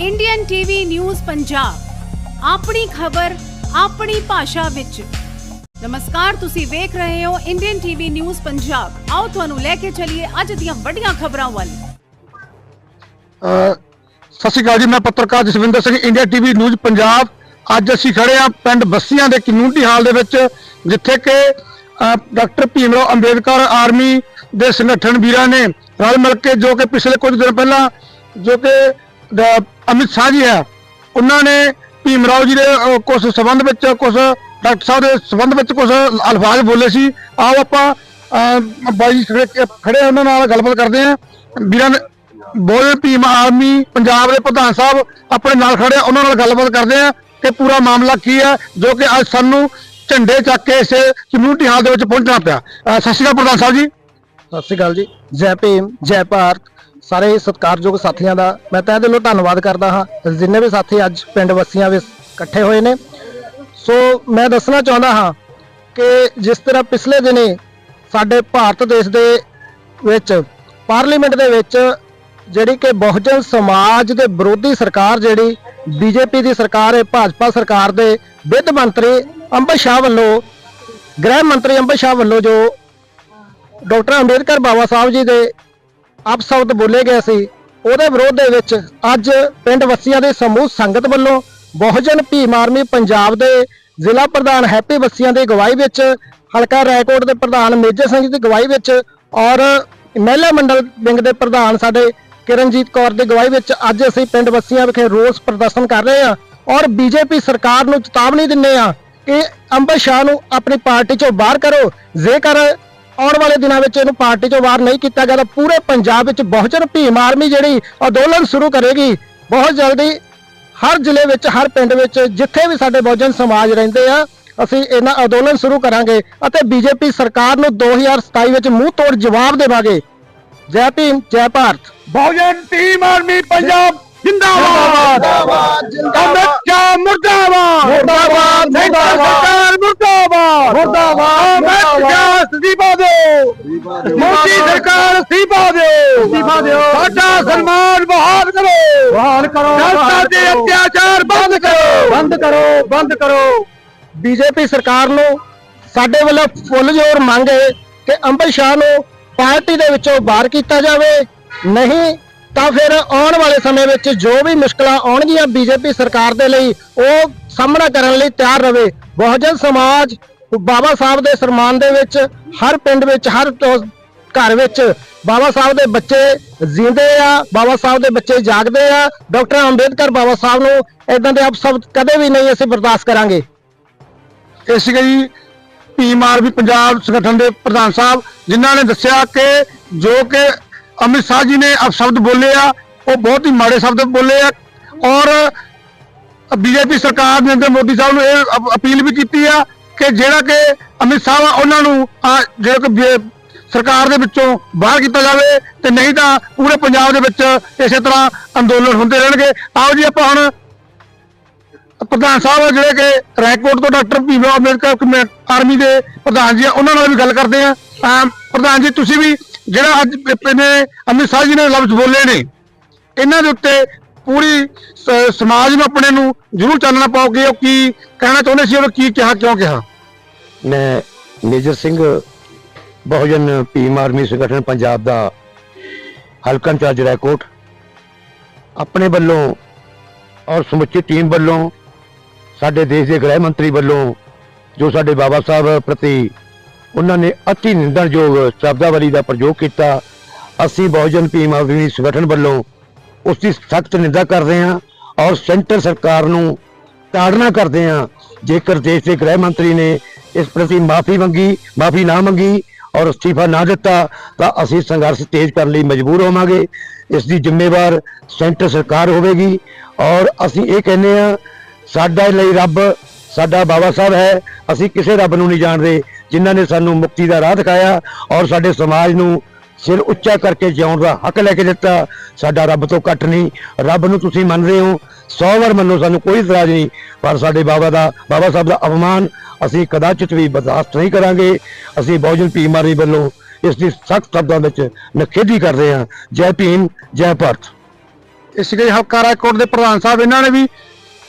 Indian TV news Punjab ਆਪਣੀ ਖਬਰ ਆਪਣੀ ਭਾਸ਼ਾ ਵਿੱਚ। ਨਮਸਕਾਰ ਤੁਸੀਂ ਵੇਖ ਰਹੇ ਹੋ ਇੰਡੀਅਨ ਟੀਵੀ ਨਿਊਜ਼ ਪੰਜਾਬ ਆਓ ਤੁਹਾਨੂੰ ਲੈ ਕੇ ਚੱਲੀਏ ਅੱਜ ਦੀਆਂ ਵੱਡੀਆਂ ਖਬਰਾਂ ਵੱਲ। ਸਤਿ ਸ਼੍ਰੀ ਅਕਾਲ ਜੀ ਮੈਂ ਪੱਤਰਕਾਰ Jaswinder Singh India TV news Punjab ਅੱਜ ਅਸੀਂ ਖੜੇ ਆ ਪਿੰਡ ਬੱਸੀਆਂ ਦੇ ਕਮਿਊਨਿਟੀ ਹਾਲ ਦੇ ਵਿੱਚ ਜਿੱਥੇ ਕਿ ਅਹ, ਡਾਕਟਰ ਭੀਮਰਾਓ ਅੰਬੇਦਕਰ ਆਰਮੀ ਦੇ ਸੰਗਠਨ ਵੀਰਾਂ ਨੇ ਰਲ ਮਿਲ ਕੇ ਜੋ ਕਿ ਪਿਛਲੇ ਕੁਝ ਦਿਨ ਪਹਿਲਾਂ ਜੋ ਕਿ ਅਮਿਤ ਸ਼ਾਹ ਜੀ ਹੈ ਉਹਨਾਂ ਨੇ ਭੀਮ ਰਾਓ ਜੀ ਦੇ ਅਹ, ਕੁਝ ਸਬੰਧ ਵਿੱਚ ਕੁਝ ਡਾਕਟਰ ਸਾਹਿਬ ਦੇ ਸਬੰਧ ਵਿੱਚ ਕੁਝ ਅਲਫਾਜ਼ ਬੋਲੇ ਸੀ। ਆਓ ਆਪਾਂ ਬਾਈ ਜੀ ਖੜੇ ਖੜੇ ਉਹਨਾਂ ਨਾਲ ਗੱਲਬਾਤ ਕਰਦੇ ਹਾਂ। ਵੀਰਾਂ ਨੇ ਬੋਲ ਭੀਮ ਆਰਮੀ ਪੰਜਾਬ ਦੇ ਪ੍ਰਧਾਨ ਸਾਹਿਬ ਆਪਣੇ ਨਾਲ ਖੜੇ ਉਹਨਾਂ ਨਾਲ ਗੱਲਬਾਤ ਕਰਦੇ ਆ ਕਿ ਪੂਰਾ ਮਾਮਲਾ ਕੀ ਹੈ ਜੋ ਕਿ ਅੱਜ ਸਾਨੂੰ ਝੰਡੇ ਚੱਕ ਕੇ ਇਸ ਕਮਿਊਨਿਟੀ ਹਾਲ ਦੇ ਵਿੱਚ ਪਹੁੰਚਣਾ ਪਿਆ। ਸਤਿ ਸ਼੍ਰੀ ਅਕਾਲ ਪ੍ਰਧਾਨ ਸਾਹਿਬ ਜੀ। ਸਤਿ ਸ਼੍ਰੀ ਅਕਾਲ ਜੀ। ਜੈ ਭੀਮ ਜੈ ਭਾਰਤ। ਸਾਰੇ ਸਤਿਕਾਰਯੋਗ ਸਾਥੀਆਂ ਦਾ ਮੈਂ ਤਹਿ ਦਿਲੋਂ ਧੰਨਵਾਦ ਕਰਦਾ ਹਾਂ। ਜਿੰਨੇ ਵੀ ਸਾਥੀ ਅੱਜ ਪਿੰਡ ਵਸੀਆਂ ਵਿੱਚ ਇਕੱਠੇ ਹੋਏ ਨੇ। ਸੋ ਮੈਂ ਦੱਸਣਾ ਚਾਹੁੰਦਾ ਹਾਂ ਕਿ ਜਿਸ ਤਰ੍ਹਾਂ ਪਿਛਲੇ ਦਿਨੇ ਸਾਡੇ ਭਾਰਤ ਦੇਸ਼ ਦੇ ਵਿੱਚ, ਪਾਰਲੀਮੈਂਟ ਦੇ ਵਿੱਚ ਜਿਹੜੀ ਕਿ ਬਹੁਜਨ ਸਮਾਜ ਦੇ ਵਿਰੋਧੀ ਸਰਕਾਰ ਜਿਹੜੀ ਬੀਜੇਪੀ ਦੀ ਸਰਕਾਰ ਹੈ, ਭਾਜਪਾ ਸਰਕਾਰ ਦੇ ਵਿੱਤ ਮੰਤਰੀ ਅੰਬਰ ਸ਼ਾਹ ਵੱਲੋਂ, ਗ੍ਰਹਿ ਮੰਤਰੀ ਅੰਬਰ ਸ਼ਾਹ ਵੱਲੋਂ ਜੋ ਡਾਕਟਰ ਅੰਬੇਦਕਰ ਬਾਬਾ ਸਾਹਿਬ ਜੀ ਦੇ ਅਪਸ਼ਬਦ ਬੋਲੇ ਗਏ ਸੀ। ਉਹਦੇ ਵਿਰੋਧ ਦੇ ਵਿੱਚ ਅੱਜ ਪਿੰਡ ਵਸੀਆਂ ਦੇ ਸਮੂਹ ਸੰਗਤ ਵੱਲੋਂ ਬਹੁਜਨ ਭੀਮ ਆਰਮੀ ਪੰਜਾਬ ਦੇ ਜ਼ਿਲ੍ਹਾ ਪ੍ਰਧਾਨ ਹੈਪੀ ਵਸੀਆਂ ਦੀ ਅਗਵਾਈ ਵਿੱਚ ਹਲਕਾ ਰਾਏਕੋਟ ਦੇ ਪ੍ਰਧਾਨ ਮੇਜਰ ਸਿੰਘ ਜੀ ਦੀ ਅਗਵਾਈ ਵਿੱਚ ਔਰ ਮਹਿਲਾ ਮੰਡਲ ਵਿੰਗ ਦੇ ਪ੍ਰਧਾਨ ਸਾਡੇ ਕਿਰਨਜੀਤ ਕੌਰ ਦੀ ਅਗਵਾਈ ਵਿੱਚ ਅੱਜ ਅਸੀਂ ਪਿੰਡ ਵਸੀਆਂ ਵਿਖੇ ਰੋਸ ਪ੍ਰਦਰਸ਼ਨ ਕਰ ਰਹੇ ਹਾਂ ਔਰ ਬੀਜੇਪੀ ਸਰਕਾਰ ਨੂੰ ਚੇਤਾਵਨੀ ਦਿੰਦੇ ਹਾਂ ਕਿ ਅੰਬਰ ਸ਼ਾਹ ਨੂੰ ਆਪਣੀ ਪਾਰਟੀ ਚੋਂ ਬਾਹਰ ਕਰੋ, ਜੇਕਰ ਆਉਣ ਵਾਲੇ ਦਿਨਾਂ ਵਿੱਚ ਇਹਨੂੰ ਪਾਰਟੀ ਚੋਂ ਬਾਹਰ ਨਹੀਂ ਕੀਤਾ ਗਿਆ ਤਾਂ ਪੂਰੇ ਪੰਜਾਬ ਵਿੱਚ ਬਹੁਜਨ ਭੀਮ ਆਰਮੀ ਜਿਹੜੀ ਅੰਦੋਲਨ ਸ਼ੁਰੂ ਕਰੇਗੀ। ਬਹੁਤ ਜਲਦੀ ਹਰ ਜ਼ਿਲ੍ਹੇ ਵਿੱਚ ਹਰ ਪਿੰਡ ਵਿੱਚ ਜਿੱਥੇ ਵੀ ਸਾਡੇ ਬਹੁਜਨ ਸਮਾਜ ਰਹਿੰਦੇ ਆ ਅਸੀਂ ਇਹਨਾਂ ਅੰਦੋਲਨ ਸ਼ੁਰੂ ਕਰਾਂਗੇ ਅਤੇ ਬੀਜੇਪੀ ਸਰਕਾਰ ਨੂੰ 2027 ਵਿੱਚ ਮੂੰਹ ਤੋੜ ਜਵਾਬ ਦੇਵਾਂਗੇ। ਜੈ ਭੀਮ ਜੈ ਭਾਰਤ। ਬਹੁਜਨ ਟੀਮ ਆਰਮੀ ਪੰਜਾਬ ਜਿੰਦਾਬਾਦ। ਅਮਿਤ ਸ਼ਾਹ ਮੁਰਦਾਬਾਦ। ਮੁਰਦਾਬਾਦ, ਮੁਰਦਾਬਾਦ। ਮੁਰਦਾਬਾਦ, ਅਸਤੀਫਾ ਦਿਓ ਮੋਦੀ ਸਰਕਾਰ ਅਸਤੀਫਾ ਦਿਓ। ਅਸਤੀਫਾ ਦਿਓ। ਸਾਡਾ ਸਨਮਾਨ ਬਹਾਲ ਕਰੋ। ਬਹਾਲ ਕਰੋ ਜਨਤਾ ਦੇ ਅਤਿਆਚਾਰ ਬੰਦ ਕਰੋ। ਬੰਦ ਕਰੋ ਬੰਦ ਕਰੋ। ਬੀਜੇਪੀ ਸਰਕਾਰ ਨੂੰ ਸਾਡੇ ਵੱਲੋਂ ਫੁੱਲ ਜ਼ੋਰ ਮੰਗ ਹੈ ਕਿ ਅੰਬਰ ਸ਼ਾਹ ਨੂੰ ਪਾਰਟੀ ਦੇ ਵਿੱਚੋਂ ਬਾਹਰ ਕੀਤਾ ਜਾਵੇ। ਨਹੀਂ ਤਾਂ ਫਿਰ ਆਉਣ ਵਾਲੇ ਸਮੇਂ ਵਿੱਚ ਜੋ ਵੀ ਮੁਸ਼ਕਲਾਂ ਆਉਣਗੀਆਂ ਬੀਜੇਪੀ ਸਰਕਾਰ ਦੇ ਲਈ ਉਹ ਸਾਹਮਣਾ ਕਰਨ ਲਈ ਤਿਆਰ ਰਵੇ ਬਹੁਜਨ ਸਮਾਜ ਬਾਬਾ ਸਾਹਿਬ ਦੇ ਸਨਮਾਨ ਦੇ ਵਿੱਚ ਹਰ ਪਿੰਡ ਵਿੱਚ, ਹਰ ਘਰ ਵਿੱਚ ਬਾਬਾ ਸਾਹਿਬ ਦੇ ਬੱਚੇ ਜਿੰਦੇ ਆ, ਬਾਬਾ ਸਾਹਿਬ ਦੇ ਬੱਚੇ ਜਾਗਦੇ ਆ। ਡਾਕਟਰ ਅੰਬੇਦਕਰ ਬਾਬਾ ਸਾਹਿਬ ਨੂੰ ਇਦਾਂ ਦੇ ਅਪਸ਼ਬਦ ਕਦੇ ਵੀ ਨਹੀਂ ਅਸੀਂ ਬਰਦਾਸ਼ਤ ਕਰਾਂਗੇ। ਇਸ ਸੀਗੇ ਜੀ, ਭੀਮ ਆਰਮੀ ਪੰਜਾਬ ਸੰਗਠਨ ਦੇ ਪ੍ਰਧਾਨ ਸਾਹਿਬ, ਜਿਨ੍ਹਾਂ ਨੇ ਦੱਸਿਆ ਕਿ ਜੋ ਕਿ ਅਮਿਤ ਸ਼ਾਹ ਜੀ ਨੇ ਅਪਸ਼ਬਦ ਬੋਲੇ ਆ, ਉਹ ਬਹੁਤ ਹੀ ਮਾੜੇ ਸ਼ਬਦ ਬੋਲੇ ਆ ਔਰ ਬੀਜੇਪੀ ਸਰਕਾਰ ਨਰਿੰਦਰ ਮੋਦੀ ਸਾਹਿਬ ਨੂੰ ਇਹ ਅਪੀਲ ਵੀ ਕੀਤੀ ਆ ਕਿ ਜਿਹੜਾ ਕਿ ਅਮਿਤ ਸ਼ਾਹ ਆ ਉਹਨਾਂ ਨੂੰ ਆ ਜਿਹੜਾ ਕਿ ਸਰਕਾਰ ਦੇ ਵਿੱਚੋਂ ਬਾਹਰ ਕੀਤਾ ਜਾਵੇ ਤੇ ਨਹੀਂ ਤਾਂ ਪੂਰੇ ਪੰਜਾਬ ਦੇ ਵਿੱਚ ਇਸੇ ਤਰ੍ਹਾਂ ਅੰਦੋਲਨ ਹੁੰਦੇ ਰਹਿਣਗੇ। ਆਓ ਜੀ ਆਪਾਂ ਹੁਣ ਪ੍ਰਧਾਨ ਸਾਹਿਬ ਆ ਜਿਹੜੇ ਕਿ ਰੈਕੋਰਡ ਤੋਂ ਡਾਕਟਰ ਭੀਮਰਾਓ ਅੰਬੇਦਕਰ ਕਮੇ- ਆਰਮੀ ਦੇ ਪ੍ਰਧਾਨ ਜੀ ਆ, ਉਹਨਾਂ ਨਾਲ ਵੀ ਗੱਲ ਕਰਦੇ ਆ। ਪ੍ਰਧਾਨ ਜੀ, ਤੁਸੀਂ ਵੀ ਜਿਹੜਾ ਅੱਜ ਪ- ਨੇ ਅਮਿਤ ਸ਼ਾਹ ਜੀ ਨੇ ਲਫ਼ਜ਼ ਬੋਲੇ ਨੇ, ਇਹਨਾਂ ਦੇ ਉੱਤੇ ਪੂਰੀ ਸਮਾਜ ਨੂੰ ਆਪਣੇ ਨੂੰ ਜ਼ਰੂਰ ਚਾਨਣਾ ਪਾਓ ਕਿ ਉਹ ਕੀ ਕਹਿਣਾ ਚਾਹੁੰਦੇ ਸੀ ਉਹ ਕੀ ਕਿਹਾ ਕਿਉਂ ਕਿਹਾ? ਮੈਂ ਮੇਜਰ ਸਿੰਘ ਬਹੁਜਨ ਭੀਮ ਆਰਮੀ ਸੰਗਠਨ ਪੰਜਾਬ ਦਾ ਹਲਕਾ ਇੰਚਾਰਜ ਰੈਕੋਟ ਆਪਣੇ ਵੱਲੋਂ ਔਰ ਸਮੁੱਚੀ ਟੀਮ ਵੱਲੋਂ, ਸਾਡੇ ਦੇਸ਼ ਦੇ ਗ੍ਰਹਿ ਮੰਤਰੀ ਵੱਲੋਂ ਜੋ ਸਾਡੇ ਬਾਬਾ ਸਾਹਿਬ ਪ੍ਰਤੀ ਉਹਨਾਂ ਨੇ ਅਤੀ ਨਿੰਦਣਯੋਗ ਸ਼ਬਦਾਵਲੀ ਦਾ ਪ੍ਰਯੋਗ ਕੀਤਾ, ਅਸੀਂ ਬਹੁਜਨ ਭੀਮ ਆਦਮੀ ਸੰਗਠਨ ਵੱਲੋਂ ਉਸ ਦੀ ਸਖਤ ਨਿੰਦਾ ਕਰਦੇ ਹਾਂ ਔਰ ਸੈਂਟਰ ਸਰਕਾਰ ਨੂੰ ਤਾੜਨਾ ਕਰਦੇ ਹਾਂ, ਜੇਕਰ ਦੇਸ਼ ਦੇ ਗ੍ਰਹਿ ਮੰਤਰੀ ਨੇ ਇਸ ਪ੍ਰਤੀ ਮਾਫੀ ਮੰਗੀ, ਮਾਫੀ ਨਾ ਮੰਗੀ ਔਰ ਅਸਤੀਫਾ ਨਾ ਦਿੱਤਾ, ਤਾਂ ਅਸੀਂ ਸੰਘਰਸ਼ ਤੇਜ਼ ਕਰਨ ਲਈ ਮਜਬੂਰ ਹੋਵਾਂਗੇ। ਇਸ ਦੀ ਜ਼ਿੰਮੇਵਾਰ ਸੈਂਟਰ ਸਰਕਾਰ ਹੋਵੇਗੀ ਔਰ ਅਸੀਂ ਇਹ ਕਹਿੰਦੇ ਆ ਸਾਡਾ ਲਈ ਰੱਬ ਸਾਡਾ ਬਾਬਾ ਸਾਹਿਬ ਹੈ, ਅਸੀਂ ਕਿਸੇ ਰੱਬ ਨੂੰ ਨਹੀਂ ਜਾਣਦੇ, ਜਿਨ੍ਹਾਂ ਨੇ ਸਾਨੂੰ ਮੁਕਤੀ ਦਾ ਰਾਹ ਦਿਖਾਇਆ ਔਰ ਸਾਡੇ ਸਮਾਜ ਨੂੰ ਸਿਰ ਉੱਚਾ ਕਰਕੇ ਜਿਉਣ ਦਾ ਹੱਕ ਲੈ ਕੇ ਦਿੱਤਾ। ਸਾਡਾ ਰੱਬ ਤੋਂ ਘੱਟ ਨਹੀਂ। ਰੱਬ ਨੂੰ ਤੁਸੀਂ ਮੰਨਦੇ ਹੋ। 100 ਵਾਰ ਮੰਨੋ, ਸਾਨੂੰ ਕੋਈ ਇਤਰਾਜ਼ ਨਹੀਂ। ਪਰ ਸਾਡੇ ਬਾਬਾ ਦਾ, ਬਾਬਾ ਸਾਹਿਬ ਦਾ ਅਪਮਾਨ ਅਸੀਂ ਕਦਾਚਿਤ ਵੀ ਬਰਦਾਸ਼ਤ ਨਹੀਂ ਕਰਾਂਗੇ। ਅਸੀਂ ਬਹੁਜਨ ਭੀਮਾਰੀ ਵੱਲੋਂ ਇਸ ਦੀ ਸਖਤ ਸ਼ਬਦਾਂ ਵਿੱਚ ਨਖੇਦੀ ਕਰਦੇ ਹਾਂ। ਜੈ ਭੀਮ, ਜੈ ਭਾਰਤ। ਇਸ ਸੀਗੇ ਹਲਕਾ ਰਾਜਕੋਟ ਦੇ ਪ੍ਰਧਾਨ ਸਾਹਿਬ, ਇਹਨਾਂ ਨੇ ਵੀ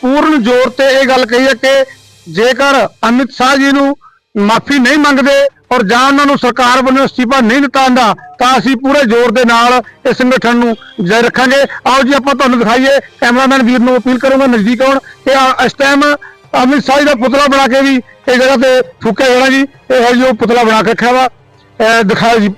ਪੂਰਨ ਜ਼ੋਰ ਤੇ ਇਹ ਗੱਲ ਕਹੀ ਹੈ ਕਿ ਜੇਕਰ ਅਮਿਤ ਸ਼ਾਹ ਜੀ ਨੂੰ ਮਾਫੀ ਨਹੀਂ ਮੰਗਦੇ ਔਰ ਜਾਂ ਉਹਨਾਂ ਨੂੰ ਸਰਕਾਰ ਵੱਲੋਂ ਅਸਤੀਫਾ ਨਹੀਂ ਦਿੱਤਾ ਜਾਂਦਾ, ਤਾਂ ਅਸੀਂ ਪੂਰੇ ਜ਼ੋਰ ਦੇ ਨਾਲ ਇਸ ਸੰਗਠਨ ਨੂੰ ਜਾਰੀ ਰੱਖਾਂਗੇ। ਆਓ ਜੀ, ਆਪਾਂ ਤੁਹਾਨੂੰ ਦਿਖਾਈਏ। ਕੈਮਰਾਮੈਨ ਵੀਰ ਨੂੰ ਅਪੀਲ ਕਰੂੰਗਾ, ਨਜ਼ਦੀਕ ਆਉਣ। ਕਿ ਇਸ ਟਾਈਮ ਅਮਿਤ ਸ਼ਾਹ ਜੀ ਦਾ ਪੁਤਲਾ ਬਣਾ ਕੇ ਵੀ ਇਹ ਜਗ੍ਹਾ ਤੇ ਫੂਕਿਆ ਜਾਣਾ ਜੀ। ਇਹ ਹੈ ਜੀ, ਉਹ ਪੁਤਲਾ ਬਣਾ ਕੇ ਰੱਖਿਆ ਵਾ। ਦਿਖਾਓ ਜੀ।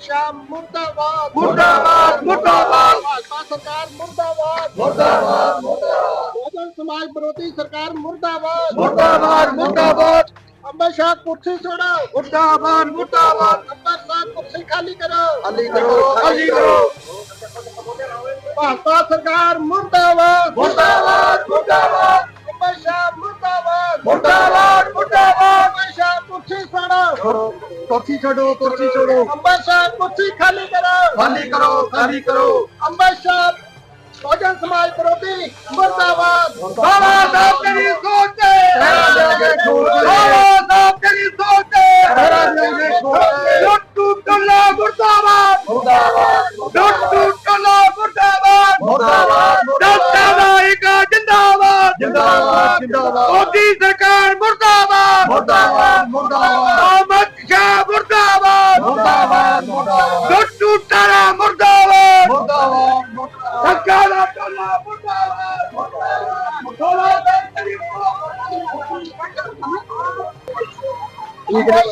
ਸ਼ਾਮ ਮੁਰਦਾਬਾਦ। ਮੁਰਦਾਬਾਦ ਮੁਰਦਾਬਾਦ। ਭਾਜਪਾ ਸਰਕਾਰ ਮੁਰਦਾਬਾਦ। ਮੁਰਦਾਬਾਦ ਮੁਰਦਾਬਾਦ। ਬਹੁਜਨ ਸਮਾਜ ਵਿਰੋਧੀ ਸਰਕਾਰ ਮੁਰਦਾਬਾਦ। ਮੁਰਦਾਬਾਦ ਮੁਰਦਾਬਾਦ। ਅੰਬਰ ਸ਼ਾਹ ਕੁਰਸੀ ਛੋੜੋ। ਮੁਰਦਾਬਾਦ ਮੁਰਦਾਬਾਦ। ਅੰਬਰ ਸ਼ਾਹ ਕੁਰਸੀ ਖਾਲੀ ਕਰੋ। ਖਾਲੀ ਕਰੋ ਖਾਲੀ ਕਰੋ। ਭਾਜਪਾ ਸਰਕਾਰ ਮੁਰਦਾਬਾਦ। ਮੁਰਦਾਬਾਦ ਮੁਰਦਾਬਾਦ। ਅੰਬਰ ਸ਼ਾਹ ਮੁਰਦਾਬਾਦ। ਮੁਰਦਾਬਾਦ। ਮੁਰਦਾਬਾਦ ਅੰਬਰ ਸ਼ਾਹ ਕੁਰਸੀ ਛੋੜੋ ਕੁਰਸੀ ਛੱਡੋ ਕੁਰਸੀ ਛੋੜੋ ਅੰਬਰ ਸ਼ਾਹ ਕੁਰਸੀ ਖਾਲੀ ਕਰੋ। ਖਾਲੀ ਕਰੋ ਖਾਲੀ ਕਰੋ। ਅੰਬਰ ਸ਼ਾਹ ਬਹੁਜਨ ਸਮਾਜ ਵਿਰੋਧੀ ਮੁਰਦਾਬਾਦ। ਬਾਬਾ ਸਾਹਿਬ ਤੇਰੀ ਸੋਚ ਤੇ ਤੇਰਾ ਦੇਗੇ ਛੋੜ ਬਾਬਾ ਸਾਹਿਬ ਤੇਰੀ ਸੋਚ ਤੇ ਤੇਰਾ ਦੇਗੇ ਛੋੜ ਲੁੱਟੂ ਟੁੱਲਾ ਮੁਰਦਾਬਾਦ। ਮੁਰਦਾਬਾਦ। ਲੁੱਟੂ ਟੁੱਲਾ ਮੁਰਦਾਬਾਦ। ਮੁਰਦਾਬਾਦ। ਡਾਕਟਰ ਨਾਇਕਾ ਜਿੰਦਾਬਾਦ। ਜਿੰਦਾਬਾਦ ਜਿੰਦਾਬਾਦ। ਮੋਦੀ ਸਰਕਾਰ ਮੁਰਦਾਬਾਦ। Thank you.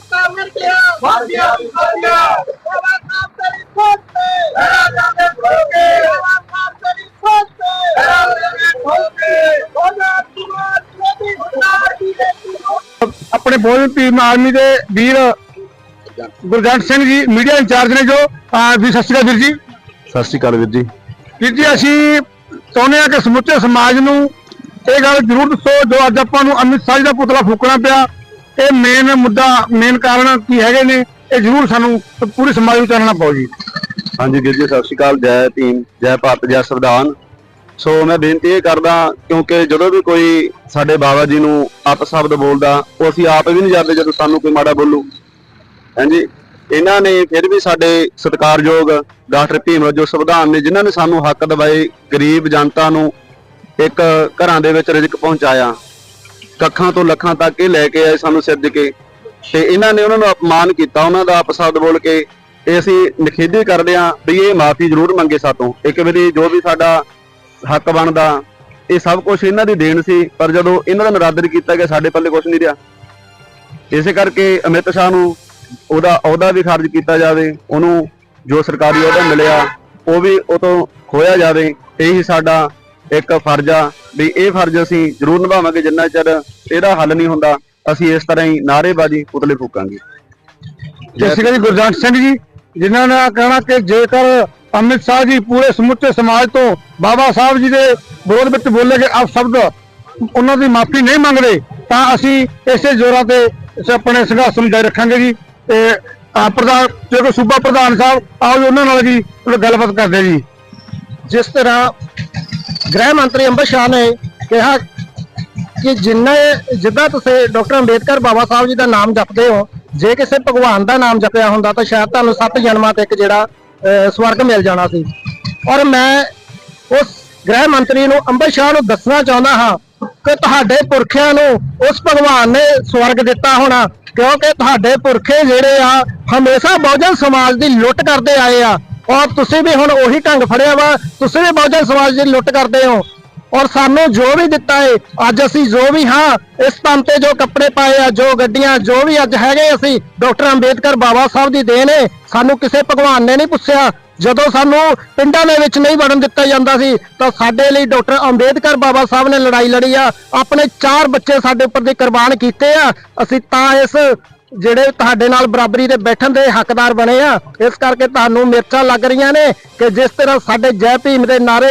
ਬੱਸਾ ਮੁਰਦਾਬਾਦ ਮੁਰਦਾਬਾਦ ਮੁਰਦਾਬਾਦ ਮੋਦੀ ਟੁਕੜਾ ਮਰ ਗਿਆ ਮਰ ਗਿਆ ਮਰ ਗਿਆ ਬਾਬਾ ਸਾਹਿਬ ਤੇਰੀ ਸੋਚ ਤੇ ਤੇਰਾ ਜਾਨੇ ਖੋਕੇ ਬਾਬਾ ਸਾਹਿਬ ਤੇਰੀ ਸੋਚ ਤੇ ਤੇਰਾ ਜਾਨੇ ਖੋਕੇ ਉਹਨਾਂ ਸਮਾਜ ਮੋਦੀ ਸਰਕਾਰ ਦੀ ਦੇ ਆਪਣੇ ਬੋਲ ਟੀਮ ਆਰਮੀ ਦੇ ਵੀਰ ਗੁਰਜੰਟ ਸਿੰਘ ਜੀ ਮੀਡੀਆ ਇੰਚਾਰਜ ਨੇ ਜੋ ਵੀ ਸਤਿ ਸ਼੍ਰੀ ਅਕਾਲ ਵੀਰ ਜੀ। ਸਤਿ ਸ਼੍ਰੀ ਅਕਾਲ ਵੀਰ ਜੀ। ਵੀਰ ਜੀ ਅਸੀਂ ਚਾਹੁੰਦੇ ਹਾਂ ਕਿ ਸਮੁੱਚੇ ਸਮਾਜ ਨੂੰ ਇਹ ਗੱਲ ਜ਼ਰੂਰ ਦੱਸੋ ਜੋ ਅੱਜ ਆਪਾਂ ਨੂੰ ਅਮਿਤ ਸ਼ਾਹ ਜੀ ਦਾ ਪੁਤਲਾ ਫੂਕਣਾ ਪਿਆ ਇਹ ਮੇਨ ਮੁੱਦਾ ਮੇਨ ਕਾਰਨ ਕੀ ਹੈਗੇ ਨੇ, ਇਹ ਜ਼ਰੂਰ ਸਾਨੂੰ ਪੂਰੇ ਸਮਾਜ ਨੂੰ ਚਾਨਣਾ ਪਾਓ ਜੀ। ਹਾਂਜੀ ਵੀਰ ਜੀ, ਸਤਿ ਸ਼੍ਰੀ ਅਕਾਲ, ਜੈ ਭੀਮ, ਜੈ ਭਾਰਤ, ਜੈ ਸੰਵਿਧਾਨ। ਸੋ ਮੈਂ ਬੇਨਤੀ ਇਹ ਕਰਦਾ, ਕਿਉਂਕਿ ਜਦੋਂ ਵੀ ਕੋਈ ਸਾਡੇ ਬਾਬਾ ਜੀ ਨੂੰ ਅਪਸ਼ਬਦ ਬੋਲਦਾ, ਉਹ ਅਸੀਂ ਆਪ ਵੀ ਨਹੀਂ ਜਾਂਦੇ ਜਦੋਂ ਸਾਨੂੰ ਕੋਈ ਮਾੜਾ ਬੋਲੂ। ਹਾਂਜੀ, ਇਹਨਾਂ ਨੇ ਫਿਰ ਵੀ ਸਾਡੇ ਸਤਿਕਾਰਯੋਗ ਡਾਕਟਰ ਭੀਮ ਰਾਓ ਜੋ ਸੰਵਿਧਾਨ ਨੇ, ਜਿਨ੍ਹਾਂ ਨੇ ਸਾਨੂੰ ਹੱਕ ਦਿਵਾਏ ਗਰੀਬ ਜਨਤਾ ਨੂੰ ਇੱਕ ਘਰਾਂ ਦੇ ਵਿੱਚ ਰਿਜ਼ਕ ਪਹੁੰਚਾਇਆ। ਕੱਖਾਂ ਤੋਂ ਲੱਖਾਂ ਤੱਕ ਇਹ ਲੈ ਕੇ ਆਏ ਸਾਨੂੰ ਸਿਰਜ ਕੇ। ਤੇ ਇਹਨਾਂ ਨੇ ਉਹਨਾਂ ਨੂੰ ਅਪਮਾਨ ਕੀਤਾ, ਉਹਨਾਂ ਦਾ ਅਪਸ਼ਬਦ ਬੋਲ ਕੇ। ਇਹ ਅਸੀਂ ਨਿਖੇਧੀ ਕਰਦੇ ਹਾਂ ਵੀ ਇਹ ਮਾਫੀ ਜ਼ਰੂਰ ਮੰਗੇ ਸਾਤੋਂ। ਇੱਕ ਵਾਰੀ ਜੋ ਵੀ ਸਾਡਾ ਹੱਕ ਬਣਦਾ, ਇਹ ਸਭ ਕੁਝ ਇਹਨਾਂ ਦੀ ਦੇਣ ਸੀ, ਪਰ ਜਦੋਂ ਇਹਨਾਂ ਦਾ ਨਿਰਾਦਰ ਕੀਤਾ ਗਿਆ, ਸਾਡੇ ਪੱਲੇ ਕੁਝ ਨਹੀਂ ਰਿਹਾ। ਇਸੇ ਕਰਕੇ ਅਮਿਤ ਸ਼ਾਹ ਨੂੰ ਉਹਦਾ ਅਹੁਦਾ ਵੀ ਖਾਰਜ ਕੀਤਾ ਜਾਵੇ, ਉਹਨੂੰ ਜੋ ਸਰਕਾਰੀ ਅਹੁਦਾ ਮਿਲਿਆ, ਉਹ ਵੀ ਉਹ ਤੋਂ ਖੋਇਆ ਜਾਵੇ, ਇਹੀ ਸਾਡਾ ਇੱਕ ਫਰਜ਼ ਆ ਵੀ ਇਹ ਫਰਜ਼ ਅਸੀਂ ਜ਼ਰੂਰ ਨਿਭਾਵਾਂਗੇ ਜਿੰਨਾ ਚਿਰ ਇਹਦਾ ਹੱਲ ਨਹੀਂ ਹੁੰਦਾ, ਅਸੀਂ ਇਸ ਤਰ੍ਹਾਂ ਹੀ ਨਾਅਰੇਬਾਜ਼ੀ ਪੁਤਲੇ ਫੂਕਾਂਗੇ। ਸਤਿ ਸ਼੍ਰੀ ਗੁਰਜੰਟ ਸਿੰਘ ਜੀ, ਜਿਨ੍ਹਾਂ ਨੇ ਕਹਿਣਾ ਕਿ ਜੇਕਰ ਅਮਿਤ ਸ਼ਾਹ ਜੀ ਪੂਰੇ ਸਮੁੱਚੇ ਸਮਾਜ ਤੋਂ ਬਾਬਾ ਸਾਹਿਬ ਜੀ ਦੇ ਵਿਰੋਧ ਵਿੱਚ ਬੋਲੇ ਗਏ ਆਪ ਸ਼ਬਦ ਉਹਨਾਂ ਦੀ ਮਾਫੀ ਨਹੀਂ ਮੰਗਦੇ, ਤਾਂ ਅਸੀਂ ਇਸੇ ਜ਼ੋਰਾਂ ਤੇ ਆਪਣੇ ਸੰਘਰਸ਼ ਨੂੰ ਜਾਰੀ ਰੱਖਾਂਗੇ ਜੀ। ਤੇ ਪ੍ਰਧਾਨ ਪ੍ਰਧਾਨ ਜੇਕਰ ਸੂਬਾ ਪ੍ਰਧਾਨ ਸਾਹਿਬ, ਆਓ ਉਹਨਾਂ ਨਾਲ ਜੀ ਗੱਲਬਾਤ ਕਰਦੇ ਜੀ। ਜਿਸ ਤਰ੍ਹਾਂ ਗ੍ਰਹਿ ਮੰਤਰੀ ਅੰਬਰ ਸ਼ਾਹ ਨੇ ਕਿਹਾ ਕਿ ਜਿੰਨੇ ਜਿੱਦਾਂ ਤੁਸੀਂ ਡਾਕਟਰ ਅੰਬੇਦਕਰ ਬਾਬਾ ਸਾਹਿਬ ਜੀ ਦਾ ਨਾਮ ਜਪਦੇ ਹੋ ਜੇ ਕਿਸੇ ਭਗਵਾਨ ਦਾ ਨਾਮ ਜਪਿਆ ਹੁੰਦਾ ਤਾਂ ਸ਼ਾਇਦ ਤੁਹਾਨੂੰ ਸੱਤ ਜਨਮਾਂ ਤੇ ਇੱਕ ਜਿਹੜਾ ਅਹ, ਸਵਰਗ ਮਿਲ ਜਾਣਾ ਸੀ। ਔਰ ਮੈਂ ਉਸ ਗ੍ਰਹਿ ਮੰਤਰੀ ਨੂੰ ਅੰਮ੍ਰਿਤ ਸ਼ਾਹ ਨੂੰ ਦੱਸਣਾ ਚਾਹੁੰਦਾ ਹਾਂ ਕਿ ਤੁਹਾਡੇ ਪੁਰਖਿਆਂ ਨੂੰ ਉਸ ਭਗਵਾਨ ਨੇ ਸਵਰਗ ਦਿੱਤਾ ਹੋਣਾ ਕਿਉਂਕਿ ਤੁਹਾਡੇ ਪੁਰਖੇ ਜਿਹੜੇ ਆ ਹਮੇਸ਼ਾ ਬਹੁਜਨ ਸਮਾਜ ਦੀ ਲੁੱਟ ਕਰਦੇ ਆਏ ਆ। ਔਰ ਤੁਸੀਂ ਵੀ ਹੁਣ ਉਹੀ ਢੰਗ ਫੜਿਆ ਵਾ, ਤੁਸੀਂ ਵੀ ਬਹੁਜਨ ਸਮਾਜ ਦੀ ਲੁੱਟ ਕਰਦੇ ਹੋ। ਔਰ ਸਾਨੂੰ ਜੋ ਵੀ ਦਿੱਤਾ ਏ, ਅੱਜ ਅਸੀਂ ਜੋ ਵੀ ਹਾਂ, ਇਸ ਪੰਨ ਤੇ ਜੋ ਕੱਪੜੇ ਪਾਏ ਆ, ਜੋ ਗੱਡੀਆਂ, ਜੋ ਵੀ ਅੱਜ ਹੈਗੇ ਅਸੀਂ, ਡਾਕਟਰ ਅੰਬੇਦਕਰ ਬਾਬਾ ਸਾਹਿਬ ਦੀ ਦੇਣ ਏ। ਸਾਨੂੰ ਕਿਸੇ ਭਗਵਾਨ ਨੇ ਨਹੀਂ ਪੁੱਛਿਆ। ਜਦੋਂ ਸਾਨੂੰ ਪਿੰਡਾਂ ਦੇ ਵਿੱਚ ਨਹੀਂ ਵੜਨ ਦਿੱਤਾ ਜਾਂਦਾ ਸੀ, ਤਾਂ ਸਾਡੇ ਲਈ ਡਾਕਟਰ ਅੰਬੇਦਕਰ ਬਾਬਾ ਸਾਹਿਬ ਨੇ ਲੜਾਈ ਲੜੀ ਆ। ਆਪਣੇ ਚਾਰ ਬੱਚੇ ਸਾਡੇ ਉੱਪਰ ਦੇ ਕੁਰਬਾਨ ਕੀਤੇ ਆ। ਅਸੀਂ ਤਾਂ ਇਸ ਜਿਹੜੇ ਤੁਹਾਡੇ ਨਾਲ ਬਰਾਬਰੀ ਦੇ ਬੈਠਣ ਦੇ ਹੱਕਦਾਰ ਬਣੇ ਆ ਇਸ ਕਰਕੇ ਤੁਹਾਨੂੰ ਮਿਰਚਾਂ ਲੱਗ ਰਹੀਆਂ ਨੇ ਕਿ ਜਿਸ ਤਰ੍ਹਾਂ ਸਾਡੇ ਜੈ ਭੀਮ ਦੇ ਨਾਰੇ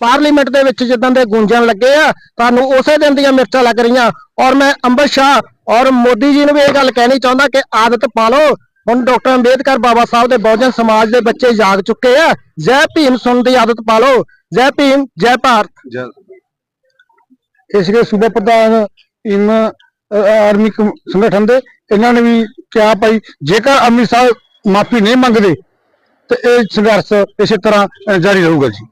ਪਾਰਲੀਮੈਂਟ ਦੇ ਵਿੱਚ ਜਿੱਦਾਂ ਦੇ ਗੂੰਜਣ ਲੱਗੇ ਆ ਤੁਹਾਨੂੰ ਉਸੇ ਦਿਨ ਦੀਆਂ ਮਿਰਚਾਂ ਲੱਗ ਰਹੀਆਂ। ਔਰ ਮੈਂ ਅੰਮ੍ਰਿਤ ਸ਼ਾਹ ਔਰ ਮੋਦੀ ਜੀ ਨੂੰ ਵੀ ਇਹ ਗੱਲ ਕਹਿਣੀ ਚਾਹੁੰਦਾ ਕਿ ਆਦਤ ਪਾ ਲਓ। ਹੁਣ ਡਾਕਟਰ ਅੰਬੇਦਕਰ ਬਾਬਾ ਸਾਹਿਬ ਦੇ ਬਹੁਜਨ ਸਮਾਜ ਦੇ ਬੱਚੇ ਜਾਗ ਚੁੱਕੇ ਆ। ਜੈ ਭੀਮ ਸੁਣਨ ਦੀ ਆਦਤ ਪਾ ਲਓ। ਜੈ ਭੀਮ ਜੈ ਭਾਰਤ। ਜੈ ਇਸ ਦੇ ਸੂਬਾ ਪ੍ਰਧਾਨ ਇਨ ਆਰਮੀ ਸੰਗਠਨ ਦੇ ਇਹਨਾਂ ਨੇ ਵੀ ਕਿਹਾ ਭਾਈ, ਜੇਕਰ ਅੰਮ੍ਰਿਤਸਰ ਮਾਫੀ ਨਹੀਂ ਮੰਗਦੇ, ਤੇ ਇਹ ਸੰਘਰਸ਼ ਇਸੇ ਤਰ੍ਹਾਂ ਜਾਰੀ ਰਹੂਗਾ ਜੀ।